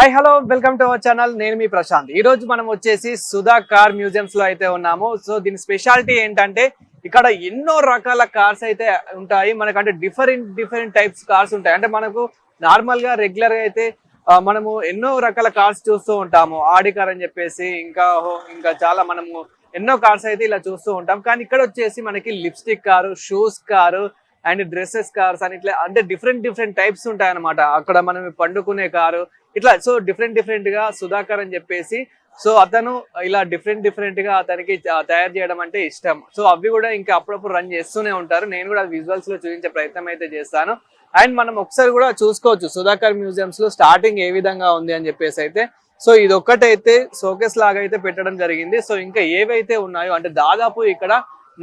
Hi hello welcome to our channel నేను మీ ప్రశాంత్. ఈ రోజు మనం వచ్చేసి సుధా కార్ మ్యూజియంస్లో అయితే ఉన్నాము. సో దీని స్పెషాలిటీ ఏంటంటే ఇక్కడ ఎన్నో రకాల కార్స్ అయితే ఉంటాయి. మనకంటే డిఫరెంట్ డిఫరెంట్ టైప్స్ కార్స్ ఉంటాయి. అంటే మనకు నార్మల్గా రెగ్యులర్గా అయితే మనము ఎన్నో రకాల కార్స్ చూస్తూ ఉంటాము. ఆడి కార్ అని చెప్పేసి ఇంకా హో- ఇంకా చాలా మనము ఎన్నో కార్స్ అయితే ఇలా చూస్తూ ఉంటాం. కానీ ఇక్కడ వచ్చేసి మనకి lipstick car shoes car and dresses cars అని ఇట్లా అంటే డిఫరెంట్ డిఫరెంట్ టైప్స్ ఉంటాయి అనమాట అక్కడ మనం పండుకునే కారు ఇట్లా సో డిఫరెంట్ డిఫరెంట్గా సుధాకర్ అని చెప్పేసి సో అతను ఇలా డిఫరెంట్ డిఫరెంట్గా అతనికి తయారు చేయడం అంటే ఇష్టం. సో అవి కూడా ఇంకా అప్పుడప్పుడు రన్ చేస్తూనే ఉంటారు. నేను కూడా విజువల్స్లో చూపించే ప్రయత్నం అయితే చేస్తాను. అండ్ మనం ఒకసారి కూడా చూసుకోవచ్చు సుధాకర్ మ్యూజియంస్లో స్టార్టింగ్ ఏ విధంగా ఉంది అని చెప్పేసి అయితే. సో ఇది ఒక్కటైతే షోకేస్ లాగా అయితే పెట్టడం జరిగింది. సో ఇంకా ఏవైతే ఉన్నాయో అంటే దాదాపు ఇక్కడ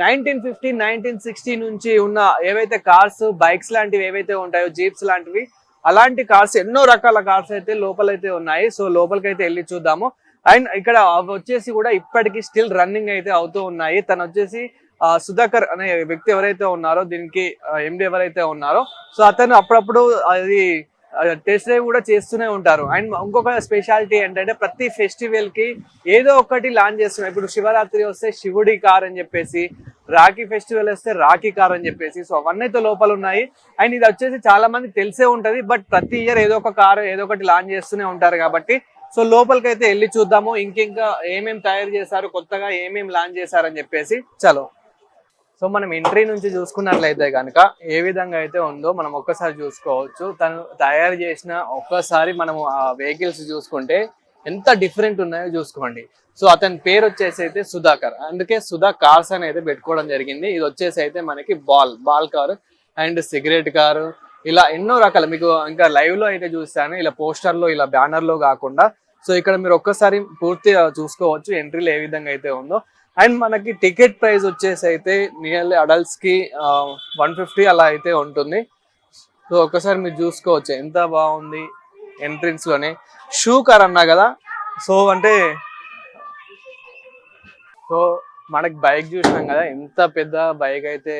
నైన్టీన్ ఫిఫ్టీన్ నైన్టీన్ సిక్స్టీ నుంచి ఉన్న ఏవైతే కార్స్ బైక్స్ లాంటివి ఏవైతే ఉంటాయో జీప్స్ లాంటివి అలాంటి కార్స్ ఎన్నో రకాల కార్స్ అయితే లోపలైతే ఉన్నాయి. సో లోపలికి అయితే వెళ్ళి చూద్దాము. అండ్ ఇక్కడ వచ్చేసి కూడా ఇప్పటికీ స్టిల్ రన్నింగ్ అయితే అవుతూ ఉన్నాయి. తను వచ్చేసి సుధాకర్ అనే వ్యక్తి ఎవరైతే ఉన్నారో దీనికి ఎండి ఎవరైతే ఉన్నారో. సో అతను అప్పుడప్పుడు అది టెస్ట్ డ్రైవ్ కూడా చేస్తూనే ఉంటారు. అండ్ ఇంకొక స్పెషాలిటీ ఏంటంటే ప్రతి ఫెస్టివల్కి ఏదో ఒకటి లాంచ్ చేస్తున్నారు ఇప్పుడు శివరాత్రి వస్తే శివుడి కార్ అని చెప్పేసి రాఖీ ఫెస్టివల్ వస్తే రాఖీ కార్ అని చెప్పేసి సో అవన్నీ అయితే లోపల ఉన్నాయి. అండ్ ఇది వచ్చేసి చాలా మంది తెలిసే ఉంటది బట్ ప్రతి ఇయర్ ఏదో ఒక కారు ఏదో ఒకటి లాంచ్ చేస్తూనే ఉంటారు కాబట్టి సో లోపలికి అయితే వెళ్ళి చూద్దాము. ఇంకింకా ఏమేమి తయారు చేశారు కొత్తగా ఏమేమి లాంచ్ చేశారని చెప్పేసి చలో. సో మనం ఎంట్రీ నుంచి చూసుకున్నట్లయితే కనుక ఏ విధంగా అయితే ఉందో మనం ఒక్కసారి చూసుకోవచ్చు. తను తయారు చేసిన ఒక్కసారి మనము ఆ వెహికల్స్ చూసుకుంటే ఎంత డిఫరెంట్ ఉన్నాయో చూసుకోండి. సో అతని పేరు వచ్చేసి అయితే సుధాకర్. అందుకే సుధా కార్స్ అని అయితే పెట్టుకోవడం జరిగింది. ఇది వచ్చేసి అయితే మనకి ball ball car and cigarette car ఇలా ఎన్నో రకాల మీకు ఇంకా లైవ్లో అయితే చూస్తాను. ఇలా పోస్టర్లో ఇలా బ్యానర్లో కాకుండా. సో ఇక్కడ మీరు ఒక్కసారి పూర్తిగా చూసుకోవచ్చు ఎంట్రీలు ఏ విధంగా అయితే ఉందో. అండ్ మనకి టికెట్ ప్రైస్ వచ్చేసి అయితే నియర్లీ అడల్ట్స్కి వన్ ఫిఫ్టీ అలా అయితే ఉంటుంది. సో ఒక్కసారి మీరు చూసుకోవచ్చు ఎంత బాగుంది ఎంట్రన్స్లోనే. షూ కార్ అన్నా కదా? సో అంటే సో మనకి బైక్ చూసినాం కదా ఎంత పెద్ద బైక్ అయితే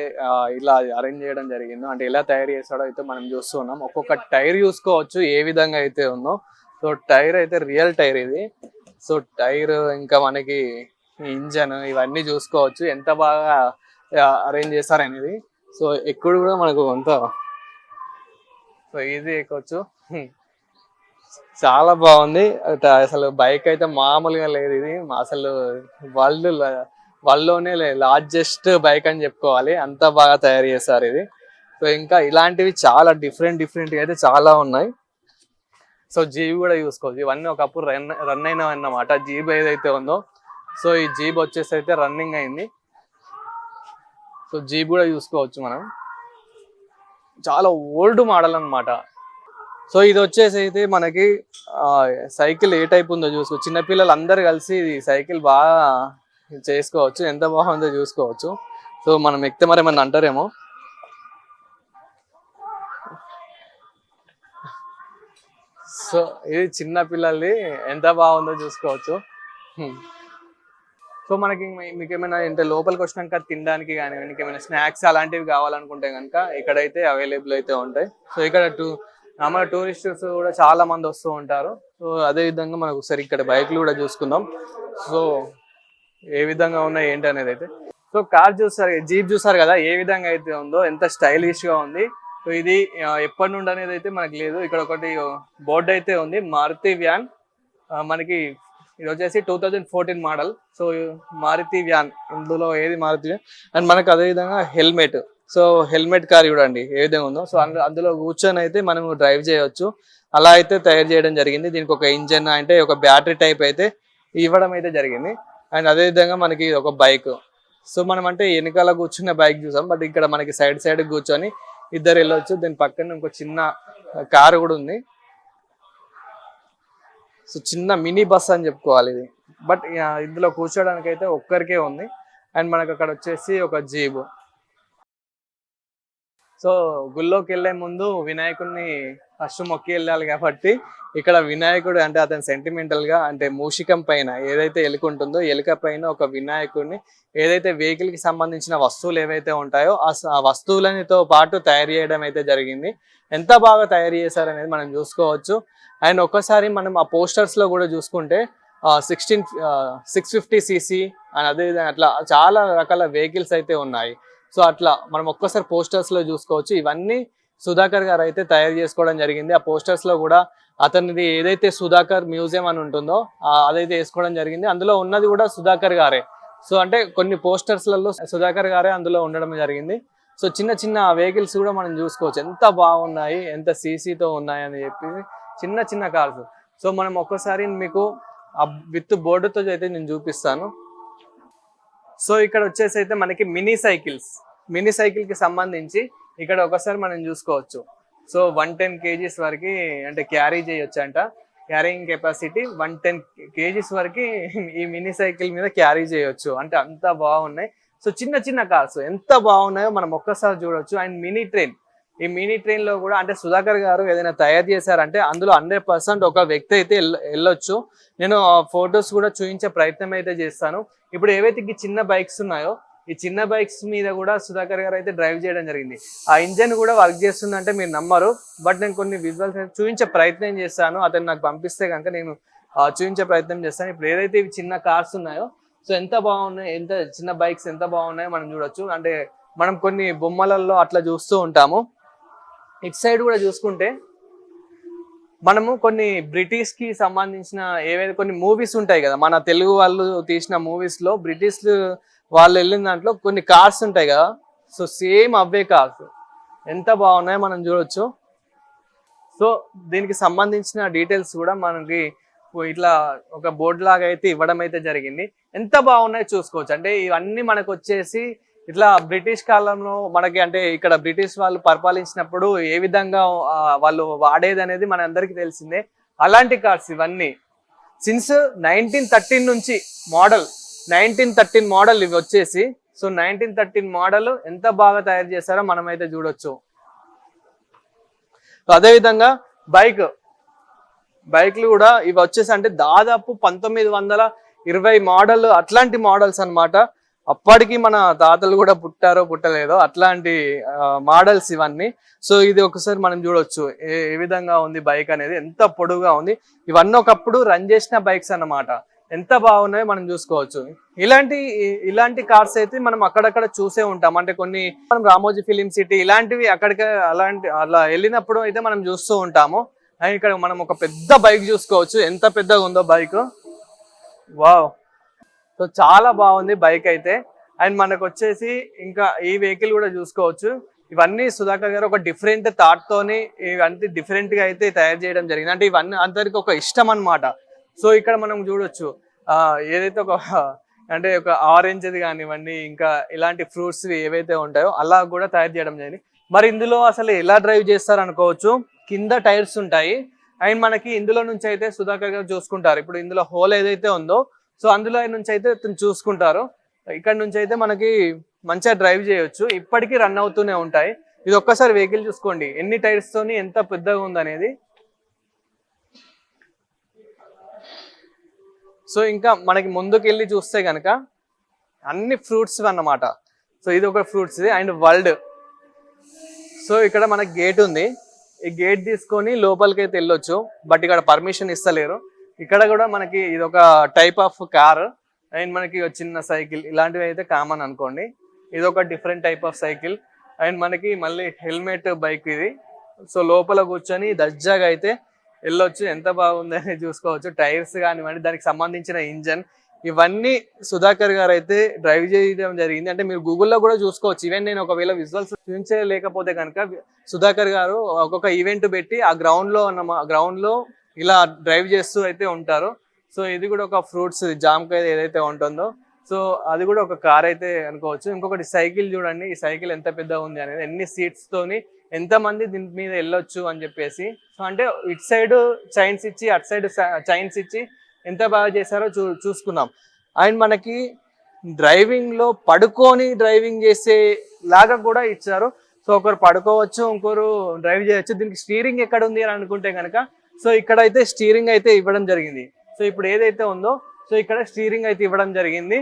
ఇలా అరేంజ్ చేయడం జరిగిందో అంటే ఎలా తయారు చేస్తాడో అయితే మనం చూస్తున్నాం ఒక్కొక్క టైర్ చూసుకోవచ్చు ఏ విధంగా అయితే ఉందో. సో టైర్ అయితే రియల్ టైర్ ఇది. సో టైర్ ఇంకా మనకి ఇంజన్ ఇవన్నీ చూసుకోవచ్చు. ఎంత బాగా అరేంజ్ చేస్తారనేది. సో ఎక్కడ కూడా మనకు అంత సో ఈజీ ఎక్కొచ్చు చాలా బాగుంది. అసలు బైక్ అయితే మామూలుగా లేదు ఇది. అసలు వరల్డ్ వరల్డ్లోనే లార్జెస్ట్ బైక్ అని చెప్పుకోవాలి. అంత బాగా తయారు చేస్తారు ఇది. సో ఇంకా ఇలాంటివి చాలా డిఫరెంట్ డిఫరెంట్ అయితే చాలా ఉన్నాయి. సో జీబీ కూడా చూసుకోవచ్చు. ఇవన్నీ ఒకప్పుడు రన్ రన్ అయినవి అన్నమాట. జీబ్ ఏదైతే ఉందో సో ఈ జీబ్ వచ్చేసి అయితే రన్నింగ్ అయింది. సో జీబ్ కూడా చూసుకోవచ్చు మనం. చాలా ఓల్డ్ మోడల్ అన్నమాట. సో ఇది వచ్చేసి అయితే మనకి సైకిల్ ఏ టైప్ ఉందో చూసుకో చిన్నపిల్లలు అందరు కలిసి ఈ సైకిల్ బాగా చేసుకోవచ్చు. ఎంత బాగుందో చూసుకోవచ్చు. సో మనం ఎక్కితే మరి ఏమన్నా అంటారేమో. సో ఇది చిన్నపిల్లలది ఎంత బాగుందో చూసుకోవచ్చు. సో మనకి మీకు ఏమైనా అంటే లోపలికి వచ్చినాక తినడానికి కానీ మీకు ఏమైనా స్నాక్స్ అలాంటివి కావాలనుకుంటే కనుక ఇక్కడైతే అవైలబుల్ అయితే ఉంటాయి. సో ఇక్కడ టూ మన టూరిస్టర్స్ కూడా చాలా మంది వస్తూ ఉంటారు. సో అదే విధంగా మనకు ఒకసారి ఇక్కడ బైక్లు కూడా చూసుకుందాం. సో ఏ విధంగా ఉన్నాయి ఏంటి అనేది అయితే. సో కార్ చూస్తారు జీప్ చూసారు కదా ఏ విధంగా అయితే ఉందో ఎంత స్టైలిష్గా ఉంది. సో ఇది ఎప్పటి నుండి అనేది అయితే మనకి లేదు. ఇక్కడ ఒకటి బోర్డు అయితే ఉంది మారుతి వ్యాన్. మనకి ఇది వచ్చేసి two thousand fourteen model so Maruti van. ఇందులో ఏది మారుతి? అండ్ మనకు అదే విధంగా హెల్మెట్. సో హెల్మెట్ కార్ చూడండి ఏ విధంగా ఉందో. సో అందులో కూర్చొని అయితే మనం డ్రైవ్ చేయొచ్చు. అలా అయితే తయారు చేయడం జరిగింది. దీనికి ఒక ఇంజన్ అంటే ఒక బ్యాటరీ టైప్ అయితే ఇవ్వడం అయితే జరిగింది. అండ్ అదే విధంగా మనకి ఒక బైక్. సో మనం అంటే వెనకాల కూర్చున్న బైక్ చూసాం. బట్ ఇక్కడ మనకి సైడ్ సైడ్ కూర్చొని ఇద్దరు వెళ్ళొచ్చు. దీని పక్కన ఇంకో చిన్న కారు కూడా ఉంది. సో చిన్న మినీ బస్ అని చెప్పుకోవాలి ఇది. బట్ ఇందులో కూర్చోడానికి అయితే ఒక్కరికే ఉంది. అండ్ మనకు అక్కడ వచ్చేసి ఒక జీబ్. సో గుళ్ళోకి వెళ్ళే ముందు వినాయకుడిని ఫస్ట్ మొక్కి వెళ్ళాలి కాబట్టి ఇక్కడ వినాయకుడు అంటే అతని సెంటిమెంటల్గా అంటే మూషికం పైన ఏదైతే ఎలుక ఉంటుందో ఎలుక పైన ఒక వినాయకుడిని ఏదైతే వెహికల్కి సంబంధించిన వస్తువులు ఏవైతే ఉంటాయో ఆ స- వస్తువులనితో పాటు తయారు చేయడం అయితే జరిగింది. ఎంత బాగా తయారు చేశారు అనేది మనం చూసుకోవచ్చు. అండ్ ఒక్కసారి మనం ఆ పోస్టర్స్లో కూడా చూసుకుంటే sixteen six fifty CC and అదే అట్లా చాలా రకాల వెహికల్స్ అయితే ఉన్నాయి. సో అట్లా మనం ఒక్కసారి పోస్టర్స్లో చూసుకోవచ్చు. ఇవన్నీ సుధాకర్ గారు అయితే తయారు చేసుకోవడం జరిగింది. ఆ పోస్టర్స్లో కూడా అతనిది ఏదైతే సుధాకర్ మ్యూజియం అని ఉంటుందో అదైతే వేసుకోవడం జరిగింది. అందులో ఉన్నది కూడా సుధాకర్ గారే. సో అంటే కొన్ని పోస్టర్స్లలో సుధాకర్ గారే అందులో ఉండడం జరిగింది. సో చిన్న చిన్న వెహికల్స్ కూడా మనం చూసుకోవచ్చు. ఎంత బాగున్నాయి ఎంత సీసీతో ఉన్నాయి అని చెప్పి చిన్న చిన్న కార్స్ సో మనం ఒక్కసారి మీకు విత్ బోర్డుతో అయితే నేను చూపిస్తాను. సో ఇక్కడ వచ్చేసి అయితే మనకి మినీ సైకిల్స్. మినీ సైకిల్కి సంబంధించి ఇక్కడ ఒకసారి మనం చూసుకోవచ్చు. సో వన్ టెన్ కేజీస్ వరకు అంటే క్యారీ చేయొచ్చు అంట carrying capacity one ten KGs వరకు ఈ మినీ సైకిల్ మీద క్యారీ చేయొచ్చు. అంటే అంత బాగున్నాయి. సో చిన్న చిన్న కార్స్ ఎంత బాగున్నాయో మనం ఒక్కసారి చూడొచ్చు. And mini train. ఈ మినీ ట్రైన్లో కూడా అంటే సుధాకర్ గారు ఏదైనా తయారు చేశారంటే అందులో హండ్రెడ్ పర్సెంట్ ఒక వ్యక్తి అయితే వెళ్ళొచ్చు. నేను ఫొటోస్ కూడా చూపించే ప్రయత్నం అయితే చేస్తాను. ఇప్పుడు ఏవైతే ఈ చిన్న బైక్స్ ఉన్నాయో ఈ చిన్న బైక్స్ మీద కూడా సుధాకర్ గారు అయితే డ్రైవ్ చేయడం జరిగింది. ఆ ఇంజన్ కూడా వర్క్ చేస్తుందంటే మీరు నమ్మరు. బట్ నేను కొన్ని విజువల్స్ చూపించే ప్రయత్నం చేస్తాను. అతను నాకు పంపిస్తే కనుక నేను చూపించే ప్రయత్నం చేస్తాను. ఇప్పుడు ఏదైతే ఇవి చిన్న కార్స్ ఉన్నాయో సో ఎంత బాగున్నాయి ఎంత చిన్న బైక్స్ ఎంత బాగున్నాయో మనం చూడొచ్చు. అంటే మనం కొన్ని బొమ్మలలో అట్లా చూస్తూ ఉంటాము. ఇట్ సైడ్ కూడా చూసుకుంటే మనము కొన్ని బ్రిటిష్కి సంబంధించిన ఏవైతే కొన్ని మూవీస్ ఉంటాయి కదా మన తెలుగు వాళ్ళు తీసిన మూవీస్లో బ్రిటిష్ వాళ్ళు వెళ్ళిన దాంట్లో కొన్ని కార్స్ ఉంటాయి కదా. సో సేమ్ అవే కార్స్ ఎంత బాగున్నాయో మనం చూడొచ్చు. సో దీనికి సంబంధించిన డీటెయిల్స్ కూడా మనకి ఇట్లా ఒక బోర్డు లాగా అయితే ఇవ్వడం అయితే జరిగింది. ఎంత బాగున్నాయో చూసుకోవచ్చు. అంటే ఇవన్నీ మనకు వచ్చేసి ఇట్లా బ్రిటిష్ కాలంలో మనకి అంటే ఇక్కడ బ్రిటిష్ వాళ్ళు పరిపాలించినప్పుడు ఏ విధంగా వాళ్ళు వాడేది అనేది మన అందరికీ తెలిసిందే. అలాంటి కార్స్ ఇవన్నీ. సిన్స్ నైన్టీన్ థర్టీన్ నుంచి మోడల్ నైన్టీన్ థర్టీన్ మోడల్ ఇవి వచ్చేసి సో నైన్టీన్ థర్టీన్ మోడల్ ఎంత బాగా తయారు చేశారో మనమైతే చూడొచ్చు. అదే విధంగా బైక్ బైక్లు కూడా ఇవి వచ్చేసి అంటే దాదాపు పంతొమ్మిది వందల ఇరవై మోడల్ అట్లాంటి మోడల్స్ అన్నమాట. అప్పటికి మన తాతలు కూడా పుట్టారో పుట్టలేదో అట్లాంటి మోడల్స్ ఇవన్నీ. సో ఇది ఒకసారి మనం చూడొచ్చు ఏ ఏ విధంగా ఉంది బైక్ అనేది ఎంత పొడుగా ఉంది. ఇవన్నీ ఒకప్పుడు రన్ చేసిన బైక్స్ అన్నమాట. ఎంత బాగున్నాయో మనం చూసుకోవచ్చు. ఇలాంటి ఇలాంటి కార్స్ అయితే మనం అక్కడక్కడ చూసే ఉంటాం. అంటే కొన్ని మనం రామోజీ ఫిలిం సిటీ ఇలాంటివి అక్కడికి అలాంటి అలా వెళ్ళినప్పుడు అయితే మనం చూస్తూ ఉంటాము. అండ్ ఇక్కడ మనం ఒక పెద్ద బైక్ చూసుకోవచ్చు. ఎంత పెద్దగా ఉందో బైక్. వావ్! సో చాలా బాగుంది బైక్ అయితే. అండ్ మనకు వచ్చేసి ఇంకా ఈ వెహికల్ కూడా చూసుకోవచ్చు. ఇవన్నీ సుధాకర్ గారు ఒక డిఫరెంట్ థాట్ తోని ఇవన్నీ డిఫరెంట్గా అయితే తయారు చేయడం జరిగింది. అంటే ఇవన్నీ అందరికి ఒక ఇష్టం అన్నమాట. సో ఇక్కడ మనం చూడొచ్చు. ఆ ఏదైతే ఒక అంటే ఒక ఆరెంజ్ కానివ్వండి ఇంకా ఇలాంటి ఫ్రూట్స్ ఏవైతే ఉంటాయో అలా కూడా తయారు చేయడం జరిగింది. మరి ఇందులో అసలు ఎలా డ్రైవ్ చేస్తారు అనుకోవచ్చు? కింద టైర్స్ ఉంటాయి. అండ్ మనకి ఇందులో నుంచి అయితే సుధాకర్ గారు చూసుకుంటారు. ఇప్పుడు ఇందులో హోల్ ఏదైతే ఉందో సో అందులో నుంచి అయితే చూసుకుంటారు. ఇక్కడ నుంచి అయితే మనకి మంచిగా డ్రైవ్ చేయొచ్చు. ఇప్పటికీ రన్ అవుతూనే ఉంటాయి. ఇది ఒక్కసారి వెహికల్ చూసుకోండి. ఎన్ని టైర్స్ తోని ఎంత పెద్దగా ఉందనేది. సో ఇంకా మనకి ముందుకెళ్ళి చూస్తే కనుక అన్ని ఫ్రూట్స్ అన్నమాట. సో ఇది ఒక ఫ్రూట్స్ అండ్ వరల్డ్. సో ఇక్కడ మనకి గేట్ ఉంది. ఈ గేట్ తీసుకొని లోపలికి అయితే వెళ్ళొచ్చు. బట్ ఇక్కడ పర్మిషన్ ఇస్తలేరు. ఇక్కడ కూడా మనకి ఇది ఒక టైప్ ఆఫ్ కార్ అండ్ మనకి చిన్న సైకిల్. ఇలాంటివి అయితే కామన్ అనుకోండి. ఇది ఒక different type of cycle and మనకి మళ్ళీ హెల్మెట్ బైక్ ఇది. సో లోపల కూర్చొని దర్జాగా అయితే వెళ్ళొచ్చు. ఎంత బాగుందని చూసుకోవచ్చు. టైర్స్ కానివ్వండి దానికి సంబంధించిన ఇంజన్ ఇవన్నీ సుధాకర్ గారు అయితే డ్రైవ్ చేయడం జరిగింది. అంటే మీరు గూగుల్లో కూడా చూసుకోవచ్చు. ఈవెన్ నేను ఒకవేళ విజువల్స్ చూపించలేకపోతే కనుక సుధాకర్ గారు ఒక్కొక్క ఈవెంట్ పెట్టి ఆ గ్రౌండ్లో ఉన్న గ్రౌండ్లో ఇలా డ్రైవ్ చేస్తూ అయితే ఉంటారు. సో ఇది కూడా ఒక ఫ్రూట్స్ జామకాయ ఏదైతే ఉంటుందో సో అది కూడా ఒక కార్ అయితే అనుకోవచ్చు. ఇంకొకటి సైకిల్ చూడండి. ఈ సైకిల్ ఎంత పెద్దగా ఉంది అనేది ఎన్ని సీట్స్ తోని ఎంత మంది దీని మీద వెళ్ళొచ్చు అని చెప్పేసి. సో అంటే ఇటు సైడ్ చైన్స్ ఇచ్చి అటు సైడ్ చైన్స్ ఇచ్చి ఎంత బాగా చేశారో చూ చూసుకున్నాం అండ్ మనకి డ్రైవింగ్లో పడుకొని డ్రైవింగ్ చేసే లాగా కూడా ఇచ్చారు. సో సో ఒకరు పడుకోవచ్చు ఇంకొకరు డ్రైవ్ చేయొచ్చు. దీనికి స్టీరింగ్ ఎక్కడ ఉంది అని అనుకుంటే కనుక సో ఇక్కడ అయితే స్టీరింగ్ అయితే ఇవ్వడం జరిగింది. సో ఇప్పుడు ఏదైతే ఉందో సో ఇక్కడ స్టీరింగ్ అయితే ఇవ్వడం జరిగింది.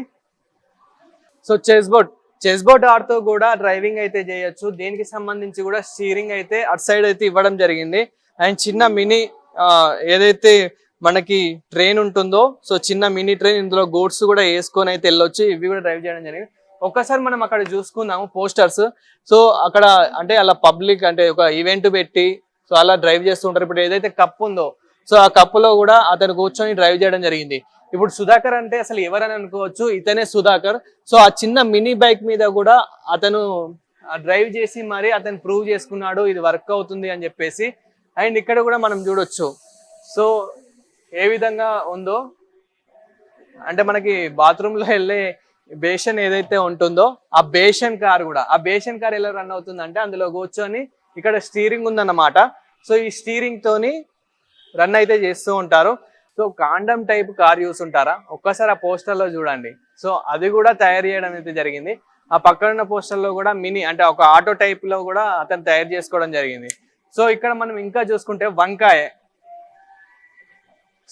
So chess board chess board ఆడుతూ కూడా డ్రైవింగ్ అయితే చేయొచ్చు. దీనికి సంబంధించి కూడా స్టీరింగ్ అయితే అటు సైడ్ అయితే ఇవ్వడం జరిగింది. అండ్ చిన్న మినీ ఏదైతే మనకి ట్రైన్ ఉంటుందో సో చిన్న మినీ ట్రైన్ ఇందులో గోడ్స్ కూడా వేసుకొని అయితే వెళ్ళొచ్చు. ఇవి కూడా డ్రైవ్ చేయడం జరిగింది. ఒక్కసారి మనం అక్కడ చూసుకుందాము పోస్టర్స్ సో అక్కడ అంటే అలా పబ్లిక్ అంటే ఒక ఈవెంట్ పెట్టి సో అలా డ్రైవ్ చేస్తూ ఉంటారు. ఇప్పుడు ఏదైతే కప్ ఉందో సో ఆ కప్పులో కూడా అతను కూర్చొని డ్రైవ్ చేయడం జరిగింది. ఇప్పుడు సుధాకర్ అంటే అసలు ఎవరని అనుకోవచ్చు? ఇతనే సుధాకర్. సో ఆ చిన్న మినీ బైక్ మీద కూడా అతను డ్రైవ్ చేసి మరి అతను ప్రూవ్ చేసుకున్నాడు ఇది వర్క్ అవుతుంది అని చెప్పేసి. అండ్ ఇక్కడ కూడా మనం చూడొచ్చు. సో ఏ విధంగా ఉందో అంటే మనకి బాత్రూంలో వెళ్ళే బేషన్ ఏదైతే ఉంటుందో ఆ బేషన్ కార్ కూడా. ఆ బేషన్ కార్ ఎలా రన్ అవుతుందంటే అందులో కూర్చొని ఇక్కడ స్టీరింగ్ ఉందన్నమాట. సో ఈ స్టీరింగ్ తోని రన్ అయితే చేస్తూ ఉంటారు. సో కాండమ్ టైప్ కార్ చూసుంటారా ఉంటారా? ఒక్కసారి ఆ పోస్టర్లో చూడండి. సో అది కూడా తయారు చేయడం అయితే జరిగింది. ఆ పక్కన పోస్టర్లో పోస్టర్లో కూడా మినీ అంటే ఒక ఆటో టైప్లో కూడా అతను తయారు చేసుకోవడం జరిగింది. సో ఇక్కడ మనం ఇంకా చూసుకుంటే వంకాయ.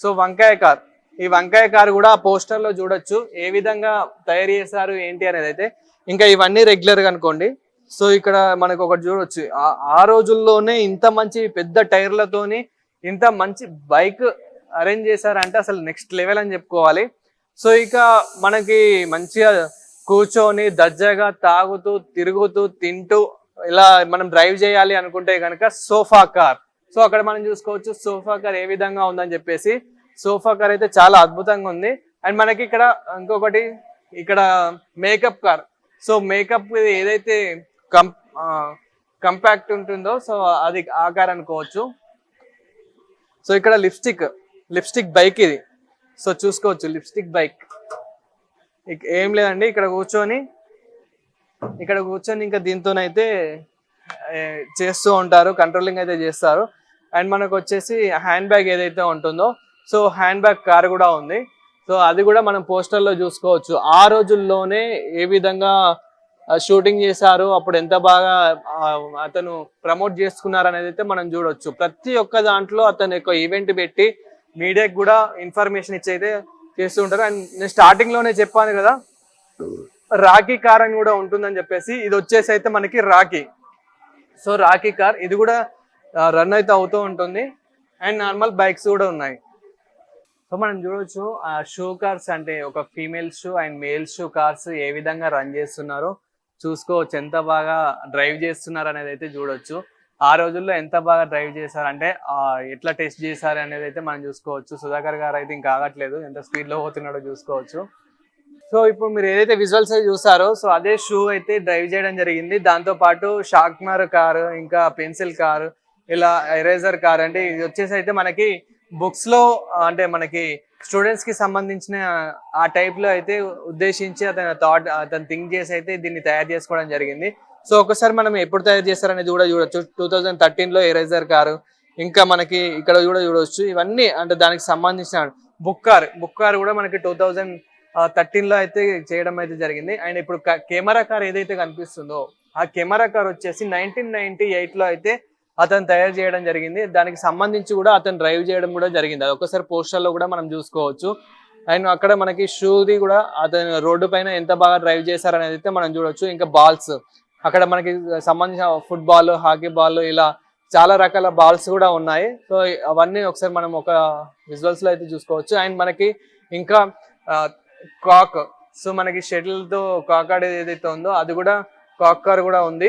సో వంకాయ కార్ ఈ వంకాయ కార్ కూడా ఆ పోస్టర్లో చూడొచ్చు. ఏ విధంగా తయారు చేశారు ఏంటి అనేది అయితే. ఇంకా ఇవన్నీ రెగ్యులర్గా అనుకోండి. సో ఇక్కడ మనకు ఒకటి చూడొచ్చు. ఆ- ఆ రోజుల్లోనే ఇంత మంచి పెద్ద టైర్లతోని ఇంత మంచి బైక్ అరేంజ్ చేశారంటే అసలు నెక్స్ట్ లెవెల్ అని చెప్పుకోవాలి. సో ఇక మనకి మంచిగా కూర్చొని దర్జాగా తాగుతూ తిరుగుతూ తింటూ ఇలా మనం డ్రైవ్ చేయాలి అనుకుంటే కనుక సోఫా కార్. సో అక్కడ మనం చూసుకోవచ్చు సోఫా కార్ ఏ విధంగా ఉందని చెప్పేసి. సోఫా కార్ అయితే చాలా అద్భుతంగా ఉంది. అండ్ మనకి ఇక్కడ ఇంకొకటి ఇక్కడ మేకప్ కార్. సో మేకప్ ఏదైతే కం కంపాక్ట్ ఉంటుందో సో అది ఆ కార్ అనుకోవచ్చు. సో ఇక్కడ లిప్స్టిక్ లిప్స్టిక్ బైక్ ఇది. సో చూసుకోవచ్చు లిప్స్టిక్ బైక్ ఏం లేదండి ఇక్కడ కూర్చొని ఇక్కడ కూర్చొని ఇంకా దీంతోనైతే చేస్తూ ఉంటారు కంట్రోలింగ్ అయితే చేస్తారు. అండ్ మనకు వచ్చేసి హ్యాండ్ బ్యాగ్ ఏదైతే ఉంటుందో సో హ్యాండ్ బ్యాగ్ కార్ కూడా ఉంది. సో అది కూడా మనం పోస్టర్లో చూసుకోవచ్చు. ఆ రోజుల్లోనే ఏ విధంగా షూటింగ్ చేశారు. అప్పుడు ఎంత బాగా అతను ప్రమోట్ చేసుకున్నారు అనేది అయితే మనం చూడొచ్చు. ప్రతి ఒక్క దాంట్లో అతను ఒక ఈవెంట్ పెట్టి మీడియాకి కూడా ఇన్ఫర్మేషన్ ఇచ్చి అయితే చేస్తూ ఉంటారు. అండ్ నేను స్టార్టింగ్లోనే చెప్పాను కదా రాఖీ కార్ అని కూడా ఉంటుందని చెప్పేసి ఇది వచ్చేసి అయితే మనకి రాఖీ. సో రాఖీ కార్ ఇది కూడా రన్ అయితే అవుతూ ఉంటుంది. అండ్ నార్మల్ బైక్స్ కూడా ఉన్నాయి. సో మనం చూడొచ్చు ఆ షూ కార్స్ అంటే ఒక female shoe and male shoe cars ఏ విధంగా రన్ చేస్తున్నారో. చూసుకోవచ్చు. ఎంత బాగా డ్రైవ్ చేస్తున్నారు అనేది అయితే చూడొచ్చు. ఆ రోజుల్లో ఎంత బాగా డ్రైవ్ చేశారంటే ఎట్లా టెస్ట్ చేశారు అనేది అయితే మనం చూసుకోవచ్చు. సుధాకర్ గారు అయితే ఇంకా ఆగట్లేదు. ఎంత స్పీడ్లో పోతున్నాడో చూసుకోవచ్చు. సో ఇప్పుడు మీరు ఏదైతే విజువల్స్ అయితే చూసారో సో అదే షూ అయితే డ్రైవ్ చేయడం జరిగింది. దాంతో పాటు కారు ఇంకా పెన్సిల్ కారు ఇలా ఎరేజర్ కార్ అంటే ఇది వచ్చేసి అయితే మనకి బుక్స్లో అంటే మనకి స్టూడెంట్స్కి సంబంధించిన ఆ టైప్లో అయితే ఉద్దేశించి అతను థాట్ అతను థింక్ చేసి అయితే దీన్ని తయారు చేసుకోవడం జరిగింది. సో ఒకసారి మనం ఎప్పుడు తయారు చేస్తారనేది కూడా చూడొచ్చు. టూ థౌజండ్ థర్టీన్లో ఎరేజర్ కారు ఇంకా మనకి ఇక్కడ కూడా చూడవచ్చు ఇవన్నీ అంటే దానికి సంబంధించిన బుక్ కార్ బుక్ కార్ కూడా మనకి టూ థౌజండ్ థర్టీన్లో అయితే చేయడం అయితే జరిగింది. అండ్ ఇప్పుడు కెమెరా కార్ ఏదైతే కనిపిస్తుందో ఆ కెమెరా కార్ వచ్చేసి నైన్టీన్ నైన్టీ ఎయిట్లో అయితే అతను తయారు చేయడం జరిగింది. దానికి సంబంధించి కూడా అతను డ్రైవ్ చేయడం కూడా జరిగింది. అది ఒకసారి పోస్టర్లో కూడా మనం చూసుకోవచ్చు. అండ్ అక్కడ మనకి షూది కూడా అతను రోడ్డు పైన ఎంత బాగా డ్రైవ్ చేశారనేది అయితే మనం చూడొచ్చు. ఇంకా బాల్స్ అక్కడ మనకి సంబంధించిన ఫుట్బాల్ హాకీ బాల్ ఇలా చాలా రకాల బాల్స్ కూడా ఉన్నాయి. సో అవన్నీ ఒకసారి మనం ఒక విజువల్స్లో అయితే చూసుకోవచ్చు. అండ్ మనకి ఇంకా కాక్ సో మనకి షటిల్తో కాక్ ఆడేది ఏదైతే ఉందో అది కూడా కాక్ కార్ కూడా ఉంది.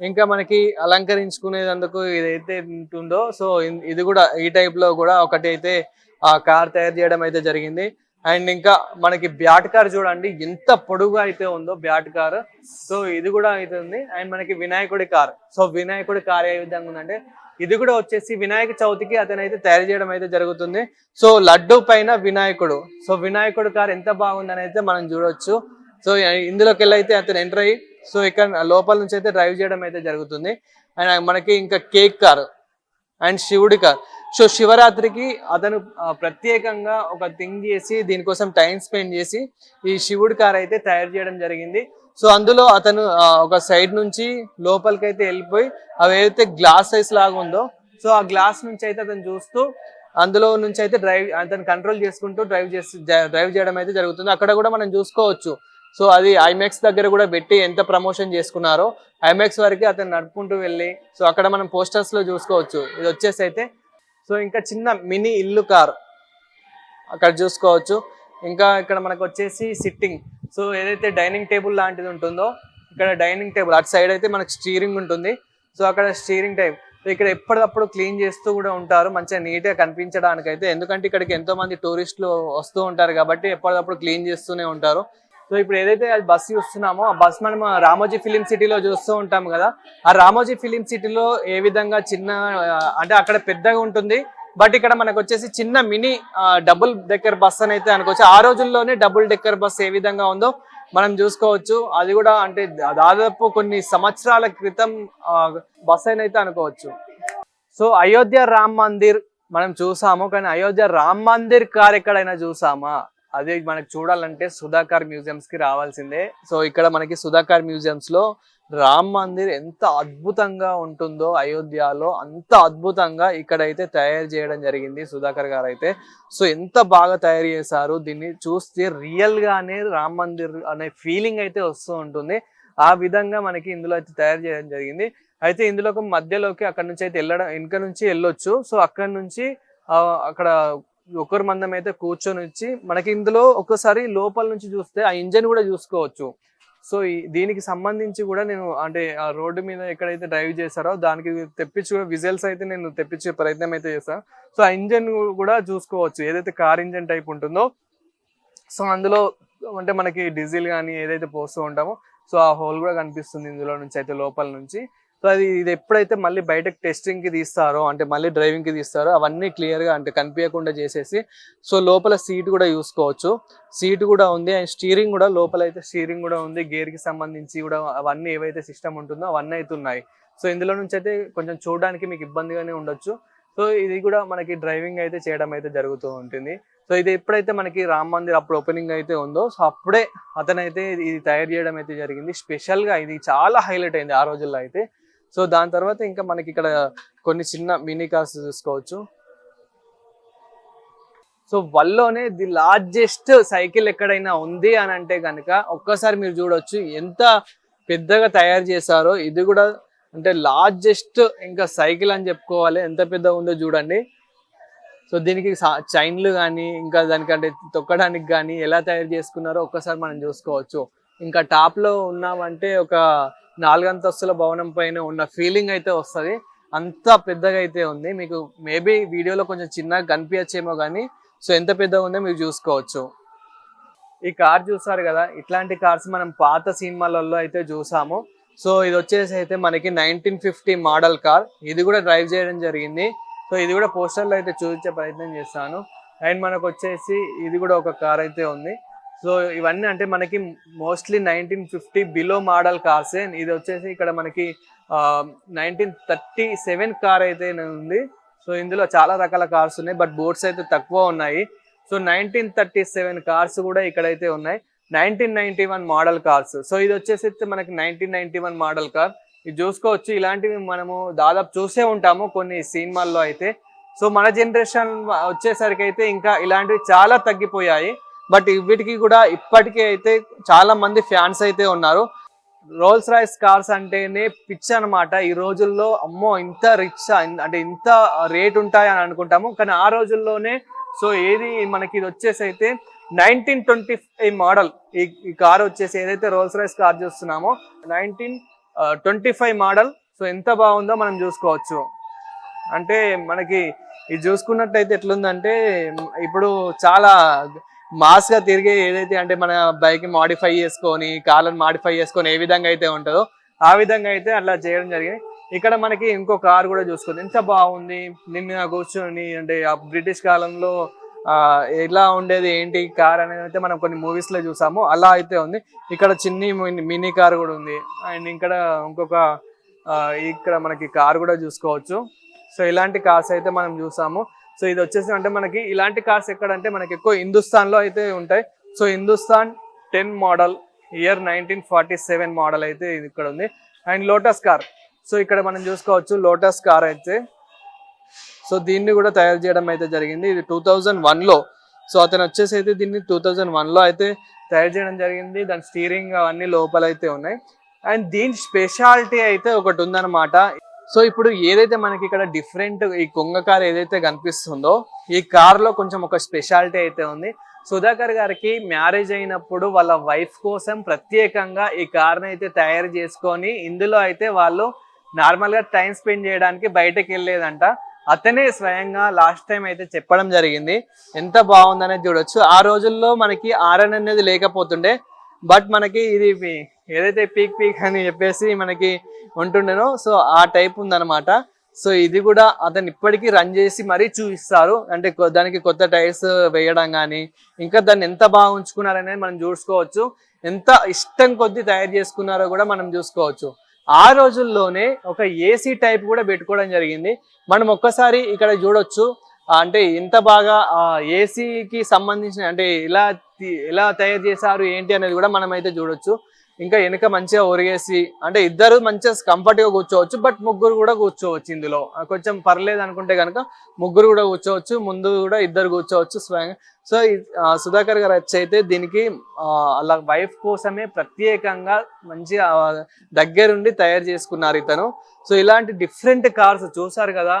ఇంకా మనకి అలంకరించుకునేందుకు ఇదైతే ఉంటుందో సో ఇది కూడా ఈ టైప్లో కూడా ఒకటి అయితే ఆ కార్ తయారు చేయడం అయితే జరిగింది. అండ్ ఇంకా మనకి బ్యాట్ కార్ చూడండి ఎంత పొడుగు అయితే ఉందో బ్యాట్ కార్. సో ఇది కూడా అయితే ఉంది అండ్ మనకి వినాయకుడి కార్. సో వినాయకుడి కార్ ఏ విధంగా ఉందంటే ఇది కూడా వచ్చేసి వినాయక చవితికి అతను అయితే తయారు చేయడం అయితే జరుగుతుంది. సో లడ్డు పైన వినాయకుడు. సో వినాయకుడు కార్ ఎంత బాగుందని అయితే మనం చూడొచ్చు. సో ఇందులోకి వెళ్ళి అయితే అతను ఎంటర్ అయ్యి సో ఇక్కడ లోపల నుంచి అయితే డ్రైవ్ చేయడం అయితే జరుగుతుంది. అండ్ మనకి ఇంకా కేక్ కార్ అండ్ శివుడి కార్. సో శివరాత్రికి అతను ప్రత్యేకంగా ఒక థింగ్ చేసి దీనికోసం టైం స్పెండ్ చేసి ఈ శివుడి కార్ అయితే తయారు చేయడం జరిగింది. సో అందులో అతను ఒక సైడ్ నుంచి లోపలికి అయితే వెళ్ళిపోయి అవి ఏదైతే గ్లాస్ సైజ్ లాగా ఉందో సో ఆ గ్లాస్ నుంచి అయితే అతను చూస్తూ అందులో నుంచి అయితే డ్రైవ్ అతను కంట్రోల్ చేసుకుంటూ డ్రైవ్ చేసి డ్రైవ్ చేయడం అయితే జరుగుతుంది. అక్కడ కూడా మనం చూసుకోవచ్చు. సో అది ఐమాక్స్ దగ్గర కూడా పెట్టి ఎంత ప్రమోషన్ చేసుకున్నారో ఐమాక్స్ వరకు అతను నడుపుకుంటూ వెళ్ళి సో అక్కడ మనం పోస్టర్స్లో చూసుకోవచ్చు. ఇది వచ్చేసి అయితే సో ఇంకా చిన్న మినీ ఇల్లు కార్ అక్కడ చూసుకోవచ్చు. ఇంకా ఇక్కడ మనకు వచ్చేసి సిట్టింగ్ సో ఏదైతే డైనింగ్ టేబుల్ లాంటిది ఉంటుందో ఇక్కడ డైనింగ్ టేబుల్ అటు సైడ్ అయితే మనకు స్టీరింగ్ ఉంటుంది. సో అక్కడ స్టీరింగ్ టైప్ ఇక్కడ ఎప్పటికప్పుడు క్లీన్ చేస్తూ కూడా ఉంటారు మంచిగా నీట్గా కనిపించడానికి అయితే ఎందుకంటే ఇక్కడికి ఎంతో మంది టూరిస్టులు వస్తూ ఉంటారు కాబట్టి ఎప్పటికప్పుడు క్లీన్ చేస్తూనే ఉంటారు. సో ఇప్పుడు ఏదైతే అది బస్ చూస్తున్నామో ఆ బస్ మనం రామోజీ ఫిలిం సిటీలో చూస్తూ ఉంటాం కదా. ఆ రామోజీ ఫిలిం సిటీలో ఏ విధంగా చిన్న అంటే అక్కడ పెద్దగా ఉంటుంది. బట్ ఇక్కడ మనకు వచ్చేసి చిన్న మినీ డబుల్ డెక్కర్ బస్ అని అయితే అనుకోవచ్చు. ఆ రోజుల్లోనే డబుల్ డెక్కర్ బస్ ఏ విధంగా ఉందో మనం చూసుకోవచ్చు. అది కూడా అంటే దాదాపు కొన్ని సంవత్సరాల క్రితం బస్ అని అయితే అనుకోవచ్చు. సో అయోధ్య రామ్ మందిర్ మనం చూసాము. కానీ అయోధ్య రామ్ మందిర్ కార్ ఎక్కడైనా చూసామా? అదే మనకు చూడాలంటే సుధాకర్ మ్యూజియంస్కి రావాల్సిందే. సో ఇక్కడ మనకి సుధాకర్ మ్యూజియంస్లో రామ్ మందిర్ ఎంత అద్భుతంగా ఉంటుందో అయోధ్యలో అంత అద్భుతంగా ఇక్కడైతే తయారు చేయడం జరిగింది సుధాకర్ గారు అయితే సో ఎంత బాగా తయారు చేశారు దీన్ని చూస్తే రియల్ గానే రామ్ మందిర్ అనే ఫీలింగ్ అయితే వస్తూ ఉంటుంది. ఆ విధంగా మనకి ఇందులో అయితే తయారు చేయడం జరిగింది. అయితే ఇందులో మధ్యలోకి అక్కడ నుంచి అయితే వెళ్ళడం వెనక నుంచి వెళ్ళొచ్చు. సో అక్కడ నుంచి అక్కడ ఒకరి మందం అయితే కూర్చొని వచ్చి మనకి ఇందులో ఒక్కసారి లోపల నుంచి చూస్తే ఆ ఇంజన్ కూడా చూసుకోవచ్చు. సో దీనికి సంబంధించి కూడా నేను అంటే ఆ రోడ్డు మీద ఎక్కడైతే డ్రైవ్ చేశారో దానికి తెప్పించి కూడా విజువల్స్ అయితే నేను తెప్పించే ప్రయత్నం అయితే చేస్తాను సో ఆ ఇంజన్ కూడా చూసుకోవచ్చు. ఏదైతే కార్ ఇంజన్ టైప్ ఉంటుందో సో అందులో అంటే మనకి డీజిల్ కానీ ఏదైతే పోస్తూ ఉంటామో సో ఆ హోల్ కూడా కనిపిస్తుంది ఇందులో నుంచి అయితే లోపల నుంచి. సో అది ఇది ఎప్పుడైతే మళ్ళీ బయటకు టెస్టింగ్కి తీస్తారో అంటే మళ్ళీ డ్రైవింగ్కి తీస్తారో అవన్నీ క్లియర్గా అంటే కనిపించకుండా చేసేసి సో లోపల సీట్ కూడా చూసుకోవచ్చు సీట్ కూడా ఉంది అండ్ స్టీరింగ్ కూడా లోపల అయితే స్టీరింగ్ కూడా ఉంది. గేర్కి సంబంధించి కూడా అవన్నీ ఏవైతే సిస్టమ్ ఉంటుందో అవన్నీ అయితే ఉన్నాయి. సో ఇందులో నుంచి అయితే కొంచెం చూడడానికి మీకు ఇబ్బందిగానే ఉండొచ్చు. సో ఇది కూడా మనకి డ్రైవింగ్ అయితే చేయడం అయితే జరుగుతూ ఉంటుంది. సో ఇది ఎప్పుడైతే మనకి రామ్ మందిర్ అప్పుడు ఓపెనింగ్ అయితే ఉందో సో అప్పుడే అతనైతే ఇది తయారు చేయడం అయితే జరిగింది. స్పెషల్గా ఇది చాలా హైలైట్ అయింది ఆ రోజుల్లో అయితే. సో దాని తర్వాత ఇంకా మనకి ఇక్కడ కొన్ని చిన్న మినీ కార్స్ చూసుకోవచ్చు. సో వల్లోనే ది లార్జెస్ట్ సైకిల్ ఎక్కడైనా ఉంది అని అంటే కనుక ఒక్కసారి మీరు చూడొచ్చు ఎంత పెద్దగా తయారు చేశారో. ఇది కూడా అంటే లార్జెస్ట్ ఇంకా సైకిల్ అని చెప్పుకోవాలి. ఎంత పెద్దగా ఉందో చూడండి. సో దీనికి చైన్లు కానీ ఇంకా దానికంటే తొక్కడానికి కానీ ఎలా తయారు చేసుకున్నారో ఒక్కసారి మనం చూసుకోవచ్చు. ఇంకా టాప్లో ఉన్నామంటే ఒక నాలుగంతస్తుల భవనం పైన ఉన్న ఫీలింగ్ అయితే వస్తుంది. అంత పెద్దగా అయితే ఉంది. మీకు మేబీ వీడియోలో కొంచెం చిన్నగా కనిపించచ్చేమో కానీ సో ఎంత పెద్దగా ఉందో మీరు చూసుకోవచ్చు. ఈ కార్ చూసారు కదా ఇట్లాంటి కార్స్ మనం పాత సినిమాలలో అయితే చూసాము. సో ఇది వచ్చేసి అయితే మనకి నైన్టీన్ ఫిఫ్టీ మోడల్ కార్ ఇది కూడా డ్రైవ్ చేయడం జరిగింది. సో ఇది కూడా పోస్టర్లో అయితే చూపించే ప్రయత్నం చేస్తాను. అండ్ మనకు వచ్చేసి ఇది కూడా ఒక కార్ అయితే ఉంది. సో ఇవన్నీ అంటే మనకి mostly nineteen fifty below model కార్సే. ఇది వచ్చేసి ఇక్కడ మనకి నైన్టీన్ థర్టీ సెవెన్ కార్ అయితే ఉంది. సో ఇందులో చాలా రకాల కార్స్ ఉన్నాయి బట్ బోర్డ్స్ అయితే తక్కువ ఉన్నాయి. So nineteen thirty seven cars కూడా ఇక్కడైతే ఉన్నాయి. Nineteen ninety one model cars. So ఇది వచ్చేసి అయితే మనకి nineteen ninety one model car. ఇది చూసుకోవచ్చు ఇలాంటివి మనము దాదాపు చూసే ఉంటాము కొన్ని సినిమాల్లో అయితే. సో మన జనరేషన్ వచ్చేసరికి అయితే ఇంకా ఇలాంటివి చాలా తగ్గిపోయాయి. బట్ వీటికి కూడా ఇప్పటికీ అయితే చాలా మంది ఫ్యాన్స్ అయితే ఉన్నారు. రోల్స్ రాయ్స్ కార్స్ అంటేనే పిచ్ అన్నమాట. ఈ రోజుల్లో అమ్మో ఇంత రిచ్ అంటే ఇంత రేట్ ఉంటాయి అని అనుకుంటాము. కానీ ఆ రోజుల్లోనే సో ఏది మనకి ఇది వచ్చేసి అయితే నైన్టీన్ ట్వంటీ ఫైవ్ మోడల్ ఈ ఈ కార్ వచ్చేసి ఏదైతే Rolls Royce car చూస్తున్నామో nineteen twenty five model so ఎంత బాగుందో మనం చూసుకోవచ్చు. అంటే మనకి ఇది చూసుకున్నట్టయితే ఎట్లుందంటే ఇప్పుడు చాలా మాస్గా తిరిగే ఏదైతే అంటే మన బైక్ మాడిఫై చేసుకొని కార్లను మాడిఫై చేసుకొని ఏ విధంగా అయితే ఉంటుందో ఆ విధంగా అయితే అట్లా చేయడం జరిగింది. ఇక్కడ మనకి ఇంకో కార్ కూడా చూసుకోండి ఎంత బాగుంది. నిన్న కూర్చొని అంటే ఆ బ్రిటిష్ కాలంలో ఆ ఎలా ఉండేది ఏంటి కార్ అనేది అయితే మనం కొన్ని మూవీస్లో చూసాము. అలా అయితే ఉంది. ఇక్కడ చిన్ని మినీ కార్ కూడా ఉంది. అండ్ ఇక్కడ ఇంకొక ఇక్కడ మనకి కార్ కూడా చూసుకోవచ్చు. సో ఇలాంటి కార్స్ అయితే మనం చూసాము. సో ఇది వచ్చేసి అంటే మనకి ఇలాంటి కార్స్ ఎక్కడంటే మనకి ఎక్కువ హిందుస్థాన్లో అయితే ఉంటాయి. So Hindustan ten model year nineteen forty seven model అయితే ఇది ఇక్కడ ఉంది. And lotus car. సో ఇక్కడ మనం చూసుకోవచ్చు లోటస్ కార్ అయితే. సో దీన్ని కూడా తయారు చేయడం అయితే జరిగింది. ఇది టూ థౌజండ్ వన్లో. సో అతను వచ్చేసి అయితే దీన్ని టూ థౌజండ్ వన్లో అయితే తయారు చేయడం జరిగింది. దాని స్టీరింగ్ అవన్నీ లోపల అయితే ఉన్నాయి. అండ్ దీని స్పెషాలిటీ అయితే ఒకటి ఉందన్నమాట. సో ఇప్పుడు ఏదైతే మనకి ఇక్కడ డిఫరెంట్ ఈ కొంగ కార్ ఏదైతే కనిపిస్తుందో ఈ కార్లో కొంచెం ఒక స్పెషాలిటీ అయితే ఉంది. సుధాకర్ గారికి మ్యారేజ్ అయినప్పుడు వాళ్ళ వైఫ్ కోసం ప్రత్యేకంగా ఈ కార్ని అయితే తయారు చేసుకొని ఇందులో అయితే వాళ్ళు నార్మల్గా టైం స్పెండ్ చేయడానికి బయటకు వెళ్ళేదంట. అతనే స్వయంగా లాస్ట్ టైం అయితే చెప్పడం జరిగింది. ఎంత బాగుందనేది చూడొచ్చు. ఆ రోజుల్లో మనకి ఆర్ఎన్ అనేది లేకపోతుండే బట్ మనకి ఇది ఏదైతే పీక్ పీక్ అని చెప్పేసి మనకి ఉంటుండేనో. సో ఆ టైప్ ఉందన్నమాట. సో ఇది కూడా అతను ఇప్పటికీ రన్ చేసి మరీ చూపిస్తారు. అంటే దానికి కొత్త టైర్స్ వేయడం కానీ ఇంకా దాన్ని ఎంత బాగా ఉంచుకున్నారనేది మనం చూసుకోవచ్చు. ఎంత ఇష్టం కొద్దీ తయారు చేసుకున్నారో కూడా మనం చూసుకోవచ్చు. ఆ రోజుల్లోనే ఒక ఏసీ టైప్ కూడా పెట్టుకోవడం జరిగింది. మనం ఒక్కసారి ఇక్కడ చూడొచ్చు. అంటే ఎంత బాగా ఏసీకి సంబంధించిన అంటే ఎలా ఎలా తయారు చేశారు ఏంటి అనేది కూడా మనం అయితే చూడొచ్చు. ఇంకా వెనుక మంచిగా ఒరిగేసి అంటే ఇద్దరు మంచిగా కంఫర్ట్గా కూర్చోవచ్చు బట్ ముగ్గురు కూడా కూర్చోవచ్చు ఇందులో. కొంచెం పర్లేదు అనుకుంటే కనుక ముగ్గురు కూడా కూర్చోవచ్చు ముందు కూడా ఇద్దరు కూర్చోవచ్చు స్వయంగా సో సుధాకర్ గారు వచ్చి అయితే దీనికి అలా వైఫ్ కోసమే ప్రత్యేకంగా మంచిగా దగ్గరుండి తయారు చేసుకున్నారు ఇతను. సో ఇలాంటి డిఫరెంట్ కార్స్ చూసారు కదా?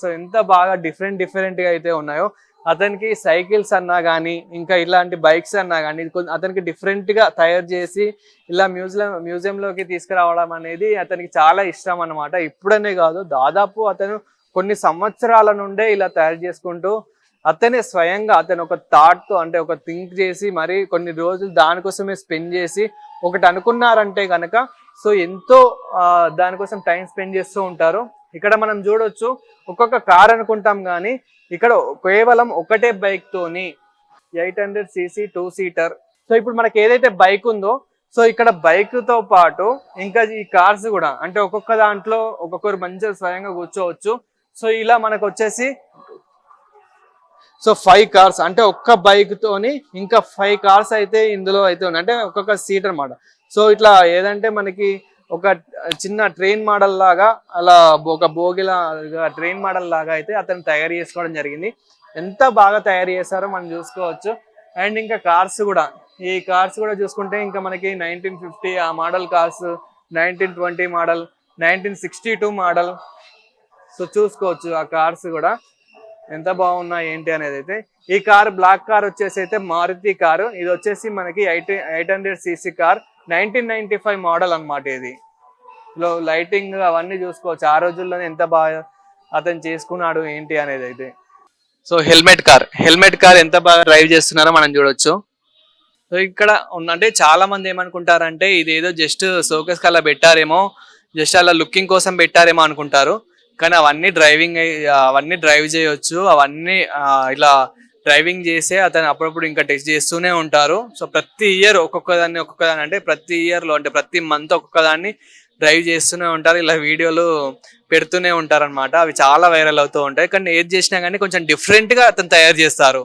సో ఎంత బాగా డిఫరెంట్ డిఫరెంట్గా అయితే ఉన్నాయో. అతనికి సైకిల్స్ అన్నా కానీ ఇంకా ఇలాంటి బైక్స్ అన్నా కానీ అతనికి డిఫరెంట్గా తయారు చేసి ఇలా మ్యూజియం మ్యూజియంలోకి తీసుకురావడం అనేది అతనికి చాలా ఇష్టం అన్నమాట. ఇప్పుడనే కాదు దాదాపు అతను కొన్ని సంవత్సరాల నుండే ఇలా తయారు చేసుకుంటూ అతనే స్వయంగా అతను ఒక థాట్తో అంటే ఒక థింక్ చేసి మరి కొన్ని రోజులు దానికోసమే స్పెండ్ చేసి ఒకటి అనుకున్నారంటే కనుక సో ఎంతో దానికోసం టైం స్పెండ్ చేస్తూ ఉంటారు. ఇక్కడ మనం చూడొచ్చు ఒక్కొక్క కార్ అనుకుంటాం కానీ ఇక్కడ కేవలం ఒకటే బైక్ తోని eight hundred CC two seater so ఇప్పుడు మనకి ఏదైతే బైక్ ఉందో సో ఇక్కడ బైక్తో పాటు ఇంకా ఈ కార్స్ కూడా అంటే ఒక్కొక్క దాంట్లో ఒక్కొక్కరు మంచిగా స్వయంగా కూర్చోవచ్చు. సో ఇలా మనకు వచ్చేసి సో ఫైవ్ కార్స్ అంటే ఒక్క బైక్ తోని ఇంకా ఫైవ్ కార్స్ అయితే ఇందులో అయితే ఉన్నాయి. అంటే ఒక్కొక్క సీట్ అన్నమాట. సో ఇట్లా ఏదంటే మనకి ఒక చిన్న ట్రైన్ మోడల్ లాగా అలా ఒక బోగిలా ట్రైన్ మోడల్ లాగా అయితే అతను తయారు చేసుకోవడం జరిగింది. ఎంత బాగా తయారు చేశారో మనం చూసుకోవచ్చు. అండ్ ఇంకా కార్స్ కూడా. ఈ కార్స్ కూడా చూసుకుంటే ఇంకా మనకి నైన్టీన్ ఫిఫ్టీ ఆ model cars nineteen twenty model nineteen sixty two model so చూసుకోవచ్చు ఆ కార్స్ కూడా. ఎంత బాగున్నాయి ఏంటి అనేది అయితే. ఈ కార్ బ్లాక్ కార్ వచ్చేసి అయితే మారుతి కారు ఇది వచ్చేసి మనకి eight eight hundred CC car nineteen ninety five model అనమాట ఇది. లో లైటింగ్ అవన్నీ చూసుకోవచ్చు. ఆ రోజుల్లోనే ఎంత బాగా అతను చేసుకున్నాడు ఏంటి అనేది అయితే. So helmet car. Helmet car ఎంత బాగా డ్రైవ్ చేస్తున్నారో మనం చూడొచ్చు. సో ఇక్కడ ఉందంటే అంటే చాలా మంది ఏమనుకుంటారంటే ఇది ఏదో జస్ట్ సోకేస్ కల్లా పెట్టారేమో జస్ట్ అలా లుకింగ్ కోసం పెట్టారేమో అనుకుంటారు. కానీ అవన్నీ డ్రైవింగ్ అవన్నీ డ్రైవ్ చేయొచ్చు అవన్నీ ఇలా డ్రైవింగ్ చేసే అతను అప్పుడప్పుడు ఇంకా టెస్ట్ చేస్తూనే ఉంటారు. సో ప్రతి ఇయర్ ఒక్కొక్క దాన్ని ఒక్కొక్క దాన్ని అంటే ప్రతి ఇయర్లో అంటే ప్రతి మంత్ ఒక్కొక్క దాన్ని డ్రైవ్ చేస్తూనే ఉంటారు. ఇలా వీడియోలు పెడుతూనే ఉంటారు అనమాట అవి చాలా వైరల్ అవుతూ ఉంటాయి. కానీ ఏది చేసినా కానీ కొంచెం డిఫరెంట్గా అతను తయారు చేస్తారు.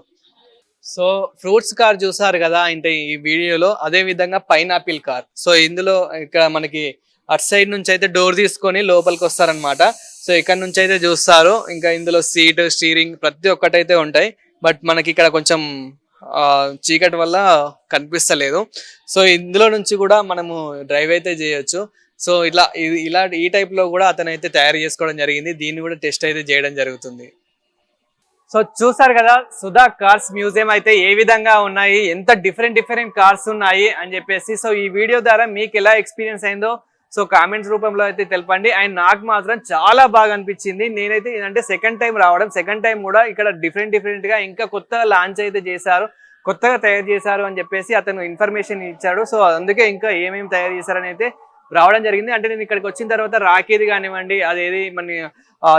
సో ఫ్రూట్స్ కార్ చూసారు కదా అంటే ఈ వీడియోలో. అదే విధంగా పైనాపిల్ కార్. సో ఇందులో ఇక్కడ మనకి అటు సైడ్ నుంచి అయితే డోర్ తీసుకొని లోపలికి వస్తారనమాట సో ఇక్కడ నుంచి అయితే చూస్తారు. ఇంకా ఇందులో సీట్ స్టీరింగ్ ప్రతి ఒక్కటైతే ఉంటాయి. బట్ మనకి ఇక్కడ కొంచెం చీకటి వల్ల కనిపిస్తలేదు. సో ఇందులో నుంచి కూడా మనము డ్రైవ్ అయితే చేయొచ్చు. సో ఇట్లా ఇలా ఈ టైప్లో కూడా అతను అయితే తయారు చేసుకోవడం జరిగింది. దీన్ని కూడా టెస్ట్ అయితే చేయడం జరుగుతుంది. సో చూసారు కదా సుధా కార్స్ మ్యూజియం అయితే ఏ విధంగా ఉన్నాయి ఎంత డిఫరెంట్ డిఫరెంట్ కార్స్ ఉన్నాయి అని చెప్పేసి. సో ఈ వీడియో ద్వారా మీకు ఎలా ఎక్స్పీరియన్స్ అయిందో సో కామెంట్స్ రూపంలో అయితే తెలపండి. అండ్ నాకు మాత్రం చాలా బాగా అనిపించింది. నేనైతే అంటే సెకండ్ టైం రావడం సెకండ్ టైం కూడా ఇక్కడ డిఫరెంట్ డిఫరెంట్గా ఇంకా కొత్తగా లాంచ్ అయితే చేశారు. కొత్తగా తయారు చేశారు అని చెప్పేసి అతను ఇన్ఫర్మేషన్ ఇచ్చాడు. సో అందుకే ఇంకా ఏమేమి తయారు చేశారని అయితే రావడం జరిగింది. అంటే నేను ఇక్కడికి వచ్చిన తర్వాత రాకేది కానివ్వండి అదేది మన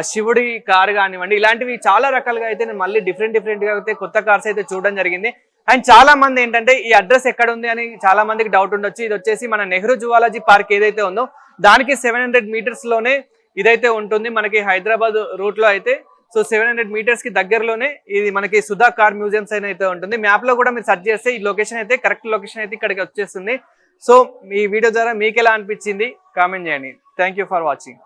శివుడి కార్ కానివ్వండి ఇలాంటివి చాలా రకాలుగా అయితే నేను మళ్ళీ డిఫరెంట్ డిఫరెంట్గా అయితే కొత్త కార్స్ అయితే చూడడం జరిగింది. అండ్ చాలా మంది ఏంటంటే ఈ అడ్రస్ ఎక్కడ ఉంది అని చాలా మందికి డౌట్ ఉండొచ్చు. ఇది వచ్చేసి మన నెహ్రూ జువాలజీ పార్క్ ఏదైతే ఉందో దానికి సెవెన్ హండ్రెడ్ మీటర్స్లోనే ఇదైతే ఉంటుంది. మనకి హైదరాబాద్ రూట్లో అయితే సో సెవెన్ హండ్రెడ్ మీటర్స్కి దగ్గరలోనే ఇది మనకి సుధా కార్ మ్యూజియంస్ అయితే ఉంటుంది. మ్యాప్లో కూడా మీరు సెర్చ్ చేస్తే ఈ లొకేషన్ అయితే కరెక్ట్ లొకేషన్ అయితే ఇక్కడికి వచ్చేస్తుంది. సో ఈ వీడియో ద్వారా మీకు ఎలా అనిపించింది? కామెంట్ చేయండి. Thank you for watching